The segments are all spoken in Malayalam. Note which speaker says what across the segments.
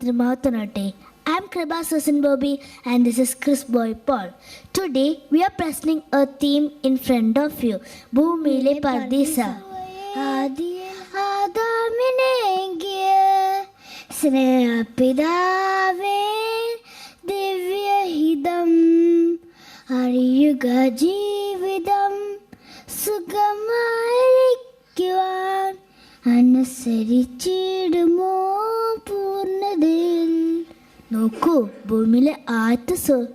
Speaker 1: നാമത്തിന് മഹത്വനാട്ടെ I am Kriba Susan Bobby and this is Chris Boy Paul. Today we are presenting a theme in front of you. ഭൂമിയിലെ പർദീസ ആദാമിനെങ്കിയ സ്നേഹപിതാവേ ദിവ്യഹിതം അറിയുക ജീവിതം സുഖമായിരിക്കുവാൻ അനുസരിച്ചിടുമോ പൂർണ്ണതയിൽ നോക്കൂ ഭൂമിയിലെ ആദ്യത്തെ സോ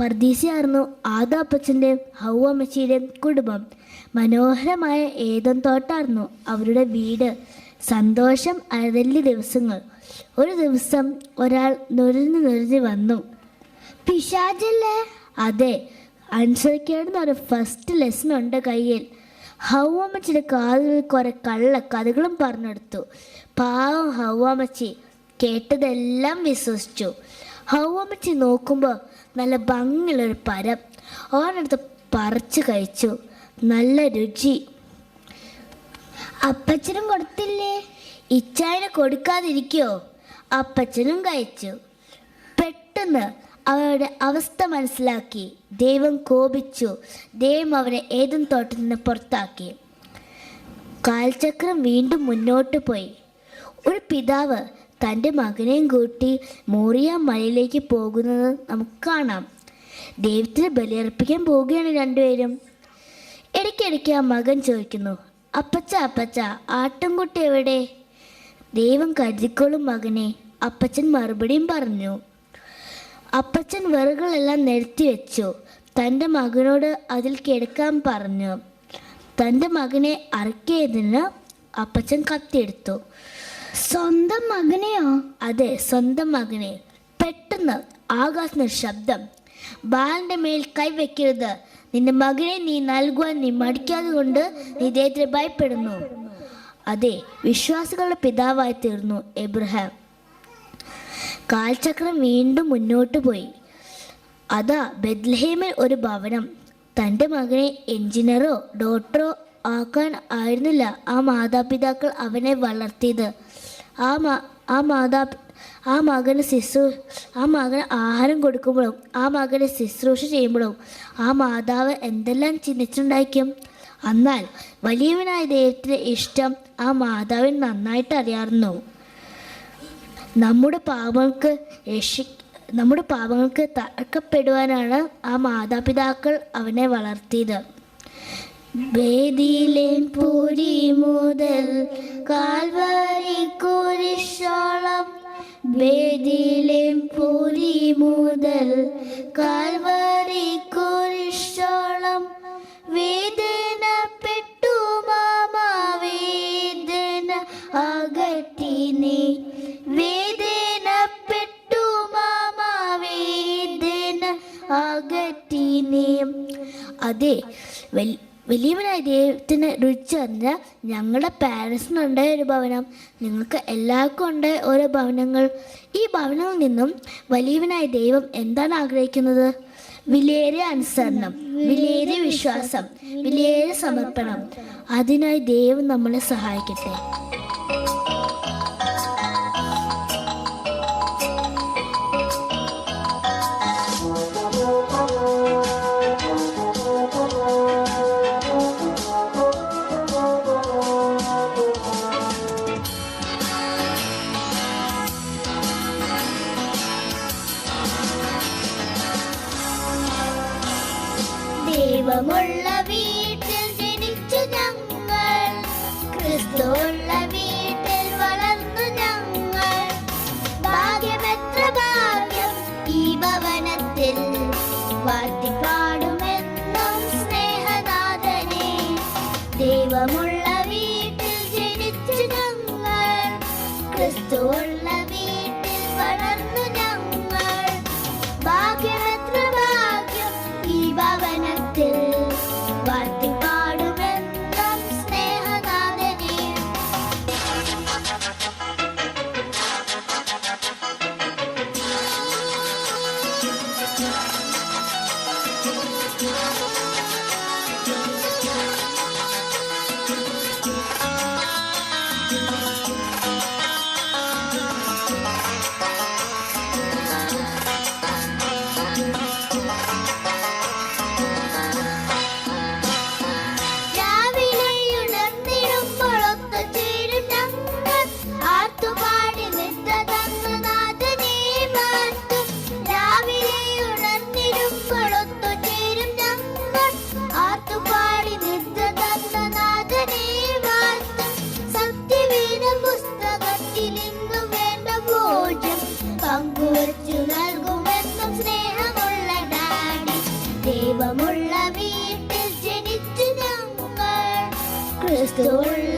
Speaker 1: പർദീസയായിരുന്നു ആദാപ്പച്ചന്റെയും ഹൗവമ്മച്ചിയുടെയും കുടുംബം. മനോഹരമായ ഏതം തോട്ടായിരുന്നു അവരുടെ വീട്. സന്തോഷം അരതല്ലി ദിവസങ്ങൾ. ഒരു ദിവസം ഒരാൾ നുരഞ്ഞു നുരഞ്ഞു വന്നു. പിശാചല്ലേ? അതെ അനുസരിക്കേണ്ടുന്ന ഒരു ഫസ്റ്റ് ലെസൺ ഉണ്ട് കയ്യിൽ. ഹൗവമ്മച്ചിയുടെ കാതിൽ കുറെ കള്ള കഥകളും പറഞ്ഞെടുത്തു പാവം ഹൗവമ്മച്ചി കേട്ടതെല്ലാം വിശ്വസിച്ചു. ഹൗവമ്മച്ചി നോക്കുമ്പോൾ നല്ല ഭംഗിയുള്ളൊരു പരം. ഓരോടുത്ത് പറിച്ചു കഴിച്ചു. നല്ല രുചി. അപ്പച്ചനും കൊടുത്തില്ലേ? ഇച്ചായനെ കൊടുക്കാതിരിക്കോ? അപ്പച്ചനും കഴിച്ചു. പെട്ടെന്ന് അവരുടെ അവസ്ഥ മനസ്സിലാക്കി. ദൈവം കോപിച്ചു. ദൈവം അവരെ ഏതും തോട്ടത്തിൽ നിന്ന് പുറത്താക്കി. കാൽചക്രം വീണ്ടും മുന്നോട്ട് പോയി. ഒരു പിതാവ് തന്റെ മകനെയും കൂട്ടി മോറിയ മലയിലേക്ക് പോകുന്നത് നമുക്ക് കാണാം. ദൈവത്തിന് ബലിയർപ്പിക്കാൻ പോവുകയാണ് രണ്ടുപേരും. ഇടയ്ക്കിടയ്ക്ക് ആ മകൻ ചോദിക്കുന്നു അപ്പച്ച അപ്പച്ച ആട്ടുംകുട്ടി എവിടെ? ദൈവം കരുതിക്കോളും മകനെ അപ്പച്ചൻ മറുപടിയും പറഞ്ഞു. അപ്പച്ചൻ വിറകുകളെല്ലാം നിരത്തി വെച്ചു. തന്റെ മകനോട് അതിൽ കിടക്കാൻ പറഞ്ഞു. തന്റെ മകനെ അറക്കിയതിന് അപ്പച്ചൻ കത്തിയെടുത്തു. സ്വന്തം മകനെയോ? അതെ സ്വന്തം മകനെ. പെട്ടെന്ന് ആകാശന ഒരു ശബ്ദം. ബാലന്റെ മേൽ കൈവയ്ക്കരുത് നിന്റെ മകനെ നീ നൽകുവാൻ നീ മടിക്കാതെ കൊണ്ട് നീ ദൈവത്തെ ഭയപ്പെടുന്നു. അതെ വിശ്വാസികളുടെ പിതാവായി തീർന്നു എബ്രഹാം. കാൽചക്രം വീണ്ടും മുന്നോട്ട് പോയി. അതാ ബെത്ലഹേമിൽ ഒരു ഭവനം. തന്റെ മകനെ എഞ്ചിനീയറോ ഡോക്ടറോ ആക്കാൻ ആയിരുന്നില്ല ആ മാതാപിതാക്കൾ അവനെ വളർത്തിയത്. ആ മാ ആ മാതാ ആ മകന് ശുശ്രൂ ആ മകന് ആഹാരം കൊടുക്കുമ്പോഴും ആ മകനെ ശുശ്രൂഷ ചെയ്യുമ്പോഴും ആ മാതാവ് എന്തെല്ലാം ചിന്തിച്ചിട്ടുണ്ടായിരിക്കും? എന്നാൽ വലിയവനായ ദൈവത്തിന്റെ ഇഷ്ടം ആ മാതാവിന് നന്നായിട്ട് അറിയാറുന്നു നമ്മുടെ പാപങ്ങൾക്ക് രക്ഷി നമ്മുടെ പാപങ്ങൾക്ക് തറക്കപ്പെടുവാനാണ് ആ മാതാപിതാക്കൾ അവനെ വളർത്തിയത്. വേദിയിലെ പൂരി മുതൽ കാൽവരി കുരിശോളം. വേദിയിലെ പൂരി മുതൽ കാൽവരി കുരിശോളം. മാമ വേദന അകറ്റി നീ. വേദനപ്പെട്ടു മാമ വേദന അകറ്റി നീ. അതെ വൽ- വലിയവനായ ദൈവത്തിന് രുചിച്ച് പറഞ്ഞാൽ ഞങ്ങളുടെ പാരൻസിനുണ്ടായ ഒരു ഭവനം. നിങ്ങൾക്ക് എല്ലാവർക്കും ഉണ്ടായ ഓരോ ഭവനങ്ങൾ. ഈ ഭവനങ്ങളിൽ നിന്നും വലിയവനായ ദൈവം എന്താണ് ആഗ്രഹിക്കുന്നത്? വിലയേറിയ അനുസരണം വിലയേറിയ വിശ്വാസം വിലയേറിയ സമർപ്പണം. അതിനായി ദൈവം നമ്മളെ സഹായിക്കട്ടെ. ദൈവമുള്ള വീട്ടിൽ the story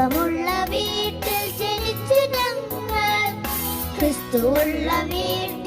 Speaker 1: ദൈവമുള്ള വീട്ടിൽ ജനിച്ചു ഞങ്ങൾ. ക്രിസ്തുവുള്ള വീട്ടിൽ